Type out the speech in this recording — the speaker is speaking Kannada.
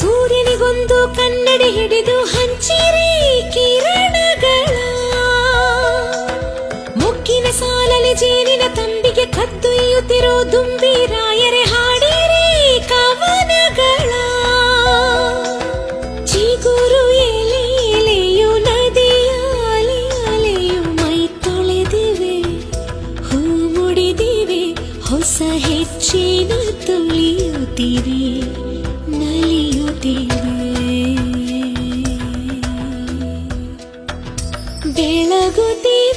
ಸೂರ್ಯನಿಗೊಂದು ಕನ್ನಡಿ ಹಿಡಿದು ಹಂಚಿರಿ ಕಿರಣಗಳ. ಮುಕ್ಕಿನ ಸಾಲಲಿ ಜೇನಿನ ತಂಬಿಗೆ ಕದ್ದೊಯ್ಯುತ್ತಿರೋ ದುಂಬಿ ರಾಯರೆ ಹಾಡಿರಿ ಕವನಗಳ. ಚಿಗುರು ಎಲೆ ಎಲೆಯು ನದಿಯ ಅಲೆಯು ಮೈ ತೊಳೆದಿವೆ, ಹೂ ಮುಡಿದಿವೆ, ಹೊಸ ಹೆಚ್ಚಿನ ತುಳಿಯುತ್ತಿವೆ ನಲಿಯುತ್ತಿವೆ ಬೆಳಗುತ್ತಿವೆ